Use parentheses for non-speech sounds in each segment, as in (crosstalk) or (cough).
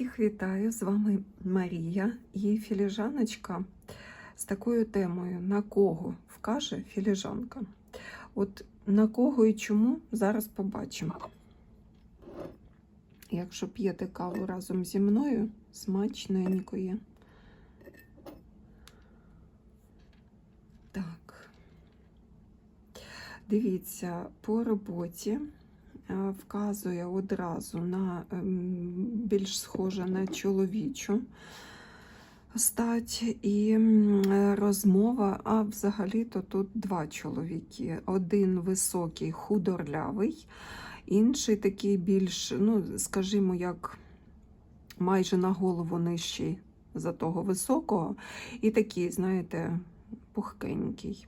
Всіх вітаю! З вами Марія і філіжаночка з такою темою: на кого вкаже філіжанка? От на кого і чому зараз побачимо. Якщо п'єте каву разом зі мною, смачненької. Так. Дивіться, по роботі вказує одразу на ем, більш схоже на чоловічу стать і е, розмова. А взагалі-то тут два чоловіки. Один високий, худорлявий, інший такий більш, ну, скажімо, як майже на голову нижчий за того високого, і такий, знаєте, пухкенький.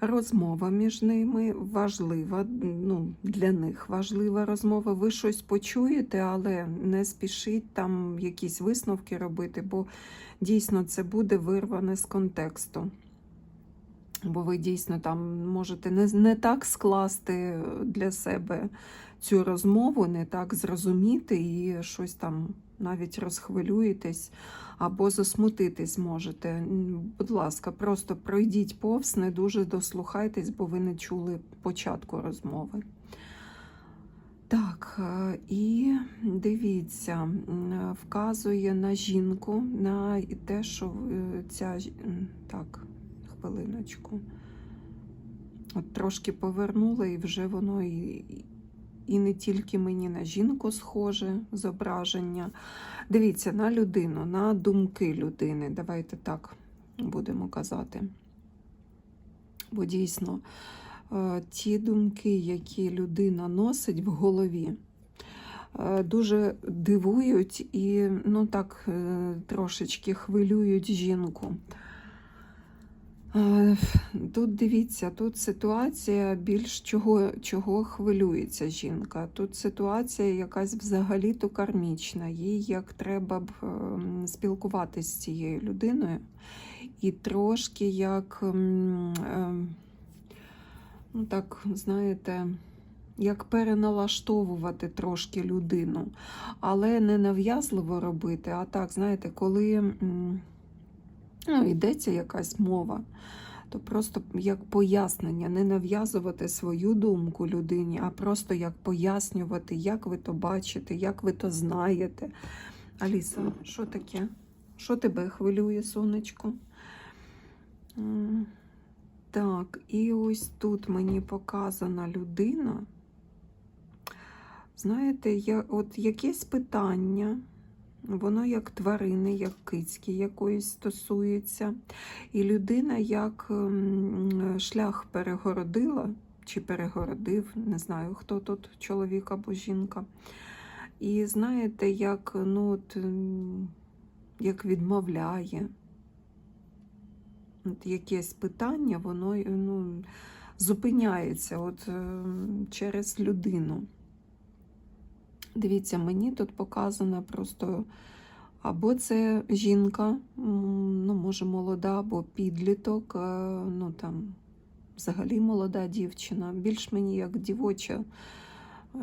Розмова між ними важлива, ну, для них важлива розмова. Ви щось почуєте, але не спішіть там якісь висновки робити, бо дійсно це буде вирване з контексту. Бо ви дійсно там можете не, не так скласти для себе цю розмову, не так зрозуміти і щось там навіть розхвилюєтесь або засмутитись можете. Будь ласка, просто пройдіть повз, не дуже дослухайтесь, бо ви не чули початку розмови. Так, е, і дивіться, вказує на жінку, на те, що е, ця так, хвилиночку. От трошки повернула, і вже воно і, і не тільки мені на жінку схоже зображення. Дивіться, на людину, на думки людини. Давайте так будемо казати. Бо дійсно е, ті думки, які людина носить в голові, е, дуже дивують і ну так е, трошечки хвилюють жінку. Е, Тут дивіться, тут ситуація більш чого, чого хвилюється жінка. Тут ситуація якась взагалі-то кармічна. Їй як треба б ем, спілкуватися з цією людиною. І трошки як, ем, ем, ну так, знаєте, як переналаштовувати трошки людину, але не нав'язливо робити, а так, знаєте, коли. Ну, йдеться якась мова, то просто як пояснення, не нав'язувати свою думку людині, а просто як пояснювати, як ви то бачите, як ви то знаєте. Аліса, що таке? Що тебе хвилює, сонечко? Так, і ось тут мені показана людина. Знаєте, я, от якесь питання. Воно як тварини, як кицьки якоїсь стосується. І людина як шлях перегородила чи перегородив, не знаю, хто тут, чоловік або жінка. І знаєте, як, ну, от, як відмовляє. От якесь питання, воно ну, зупиняється от, ем, через людину. Дивіться, мені тут показано просто або це жінка, ну, може, молода, або підліток, е, ну там взагалі молода дівчина. Більш мені як дівоча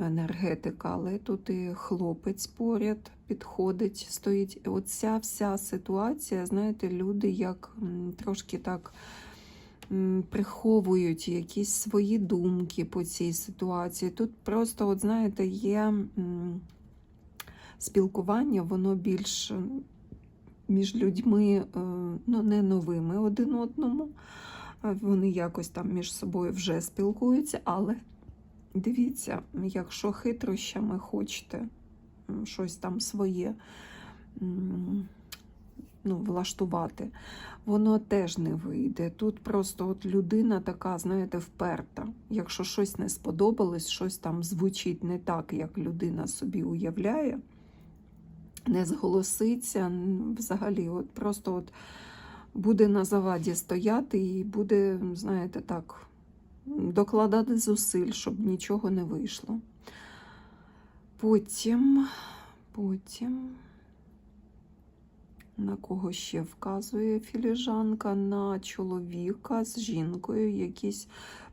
енергетика, але тут і хлопець поряд підходить, стоїть. Оця вся ситуація, знаєте, люди як трошки так приховують якісь свої думки по цій ситуації. Тут просто, от знаєте, є спілкування, воно більш між людьми е, ну, не новими один одному. Вони якось там між собою вже спілкуються, але дивіться, якщо хитрощами хочете щось там своє ну, влаштувати, воно теж не вийде. Тут просто от людина така, знаєте, вперта. Якщо щось не сподобалось, щось там звучить не так, як людина собі уявляє, не зголоситься, взагалі, от просто от буде на заваді стояти і буде, знаєте, так, докладати зусиль, щоб нічого не вийшло. Потім, потім. На кого ще вказує філіжанка? На чоловіка з жінкою, якісь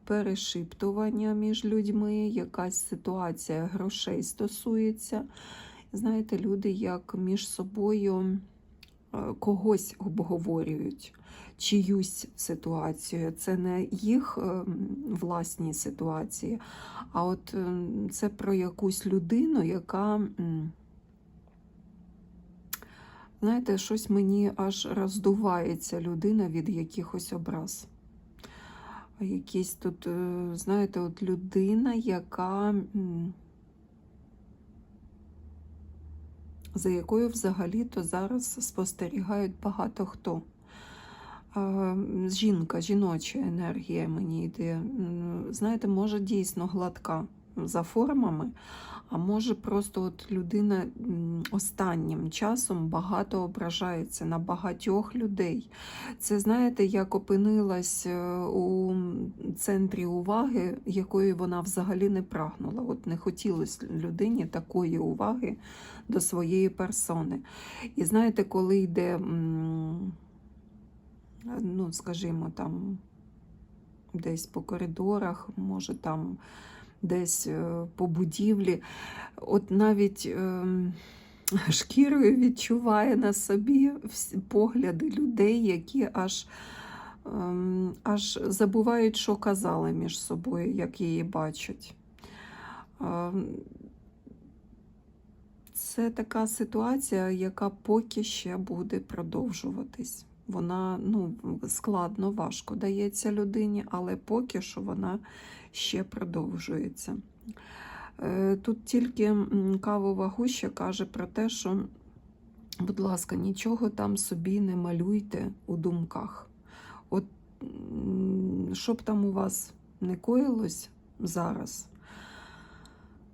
перешиптування між людьми, якась ситуація грошей стосується. Знаєте, люди як між собою е, когось обговорюють, чиюсь ситуацію. Це не їх е, власні ситуації, а от е, це про якусь людину, яка. Знаєте, щось мені аж роздувається людина від якихось образ. Якісь тут, е, знаєте, от людина, яка. за якою взагалі-то зараз спостерігають багато хто. Жінка, жіноча енергія мені йде. Знаєте, може дійсно гладка за формами, а може просто от людина останнім часом багато ображається на багатьох людей. Це знаєте, як опинилась е, у центрі уваги, якої вона взагалі не прагнула. От не хотілося людині такої уваги до своєї персони. І знаєте, коли йде, ну, скажімо, там десь по коридорах, може там десь е, по будівлі, от навіть ем, шкірою відчуває на собі погляди людей, які аж, ем, аж забувають, що казали між собою, як її бачать. Ем, Це така ситуація, яка поки ще буде продовжуватись. Вона ну, складно, важко дається людині, але поки що вона ще продовжується. Е, Тут тільки кавова гуща каже про те, що, будь ласка, нічого там собі не малюйте у думках. От м, що б там у вас не коїлось зараз,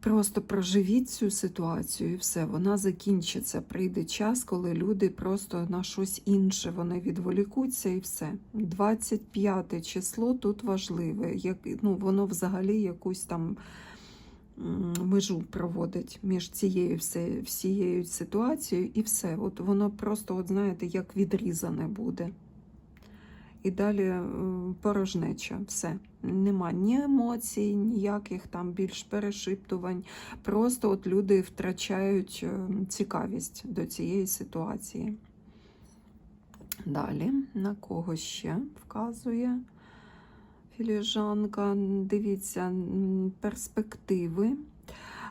Просто проживіть цю ситуацію і все, вона закінчиться. Прийде час, коли люди просто на щось інше вони відволікуться і все. 25 число тут важливе. Як, ну, воно взагалі якусь там межу проводить між цією всією ситуацією і все. От воно просто, от знаєте, як відрізане буде. І далі е, порожнеча, все. Нема ні емоцій, ніяких там більш перешиптувань. Просто от люди втрачають е, цікавість до цієї ситуації. Далі, на кого ще вказує філіжанка. Дивіться, перспективи.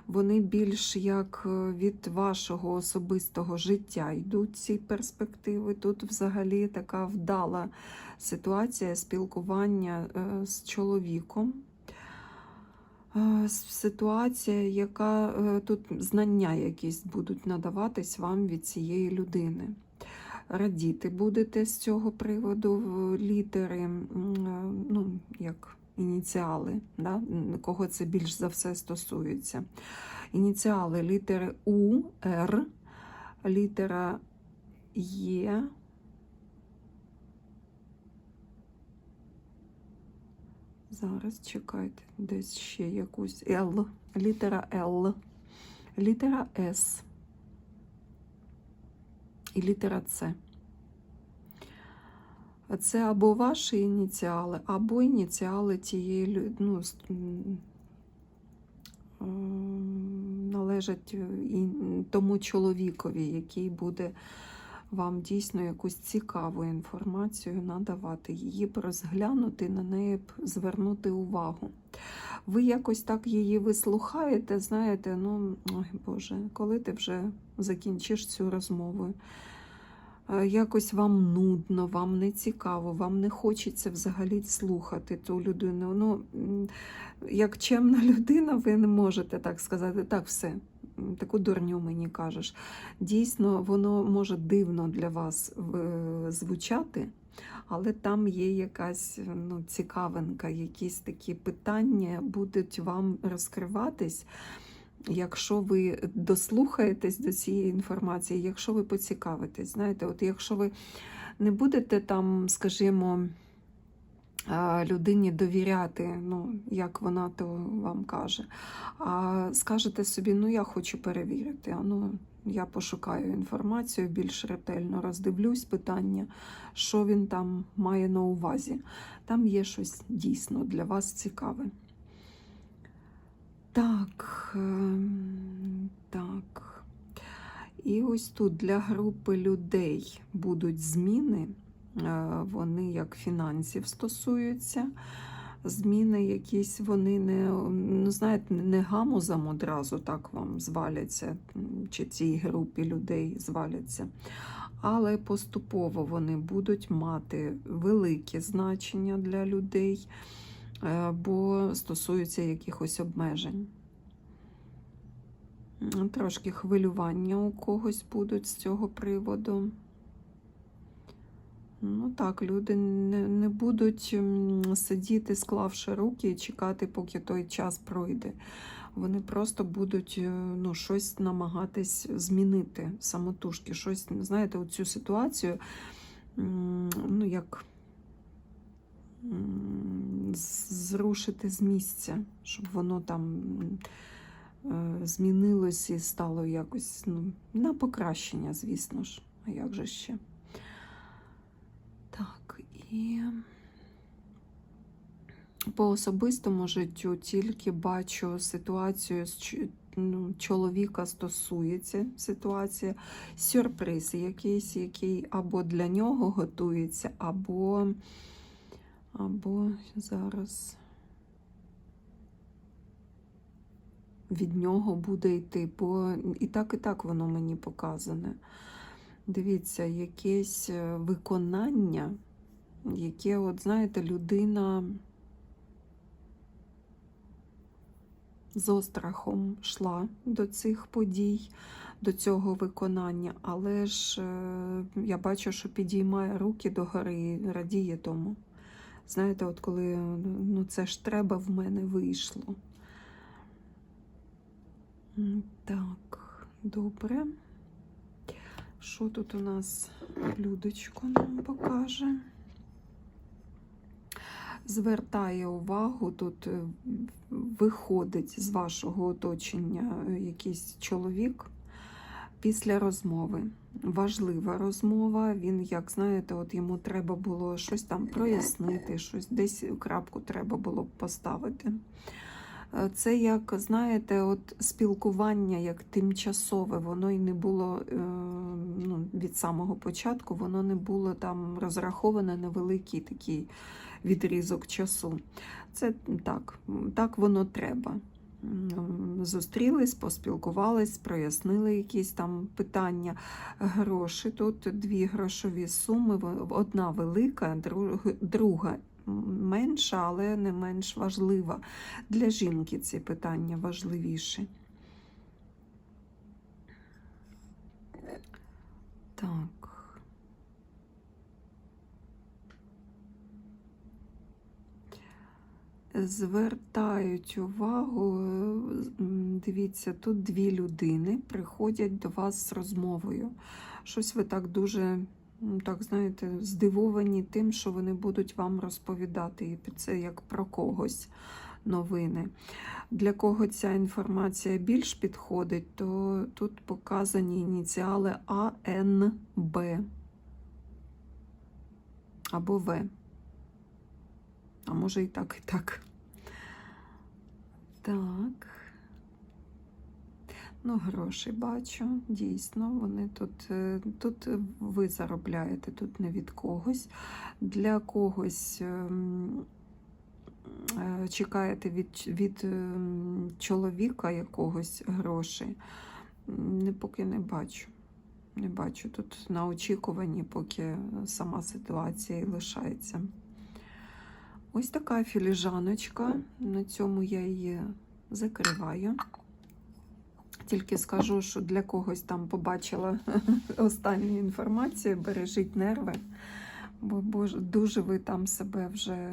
Вони більш як е, від вашого особистого життя йдуть ці перспективи. Тут взагалі така вдала ситуація спілкування е, з чоловіком. Е, Ситуація, яка тут знання якісь будуть надаватись вам від цієї людини. Радіти будете з цього приводу літери, ну, як ініціали, да? кого це більш за все стосується. Ініціали літери У, Р, літера Є. Зараз чекайте, десь ще якусь Л, літера Л, літера С і літера С. Це або ваші ініціали, або ініціали тієї ну, належать е, тому чоловікові, який буде вам дійсно якусь цікаву інформацію надавати, її б розглянути, на неї звернути увагу. Ви якось так її вислухаєте, знаєте, ну, ой Боже, коли ти вже закінчиш цю розмову? Е, Якось вам нудно, вам не цікаво, вам не хочеться взагалі слухати ту людину. Ну, як чемна (laughs) людина, ви не можете так сказати, так, все, таку дурню мені кажеш. Дійсно, воно може дивно для вас е, звучати, але там є якась ну, цікавинка, якісь такі питання будуть вам розкриватись. Якщо ви дослухаєтесь до цієї інформації, якщо ви поцікавитесь, знаєте, от якщо ви не будете там, скажімо, людині довіряти, ну, як вона то вам каже, а скажете собі, ну я хочу перевірити, ну я пошукаю інформацію, більш ретельно роздивлюсь питання, що він там має на увазі. Там є щось дійсно для вас цікаве. Так, ем, так. І ось тут для групи людей будуть зміни, е, вони як фінансів стосуються. Зміни якісь вони не, ну, знаєте, не гамузом одразу так вам зваляться, чи цій групі людей зваляться. Але поступово вони будуть мати велике значення для людей, бо стосуються якихось обмежень. Трошки хвилювання у когось будуть з цього приводу. Ну так, люди не, не будуть сидіти, склавши руки і чекати, поки той час пройде. Вони просто будуть е, ну, щось намагатись змінити самотужки, щось, знаєте, оцю ситуацію, ну як зрушити з місця, щоб воно там е, змінилось і стало якось ну, на покращення, звісно ж. А як же ще? Так, і по особистому життю тільки бачу ситуацію з ну, чоловіка стосується ситуація, сюрприз якийсь, який або для нього готується, або, або зараз від нього буде йти, бо і так, і так воно мені показане. Дивіться, якесь е, виконання, яке, от знаєте, людина з острахом йшла до цих подій, до цього виконання, але ж е, я бачу, що підіймає руки догори і радіє тому. Знаєте, от коли ну це ж треба в мене вийшло. Так, добре. Що тут у нас Людочко нам покаже? Звертає увагу, тут е, виходить з вашого оточення е, якийсь чоловік після розмови. Важлива розмова. Він, як знаєте, от йому треба було щось там прояснити, щось десь крапку треба було поставити. Е, Це як, знаєте, от спілкування як тимчасове, воно і не було е, ну, від самого початку, воно не було там розраховане на великий такий відрізок часу. Це так, так воно треба. Зустрілись, поспілкувались, прояснили якісь там питання. Гроші тут дві грошові суми, одна велика, друга менша, але не менш важлива. Для жінки ці питання важливіші. Так. Звертають увагу, е, дивіться, тут дві людини приходять до вас з розмовою. Щось ви так дуже, так знаєте, здивовані тим, що вони будуть вам розповідати. І це як про когось новини. Для кого ця інформація більш підходить, то тут показані ініціали АНБ або В. А може і так, і так. Так. Ну, гроші бачу, дійсно, вони тут, е, тут ви заробляєте, тут не від когось. Для когось ем, е, чекаєте від, від ем, чоловіка якогось грошей. Не, поки не бачу. Не бачу. Тут на очікуванні, поки сама ситуація лишається. Ось така філіжаночка. На цьому я її закриваю. Тільки скажу, що для когось там побачила (laughs) останню інформацію, бережіть нерви, бо дуже ви там себе вже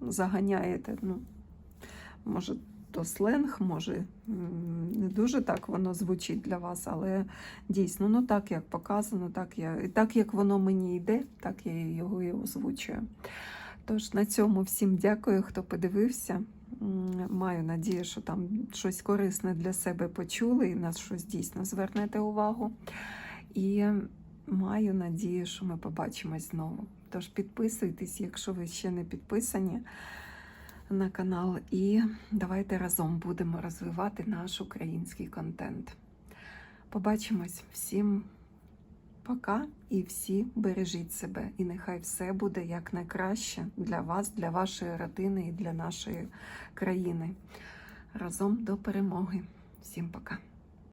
заганяєте. Ну, може, то сленг, може, не дуже так воно звучить для вас, але дійсно, ну так як показано, так, я, і так як воно мені йде, так я його і озвучую. Тож на цьому всім дякую, хто подивився. Маю надію, що там щось корисне для себе почули і на щось дійсно звернете увагу. І маю надію, що ми побачимось знову. Тож підписуйтесь, якщо ви ще не підписані на канал, і давайте разом будемо розвивати наш український контент. Побачимось всім пока і всі бережіть себе. І нехай все буде як найкраще для вас, для вашої родини і для нашої країни. Разом до перемоги. Всім пока.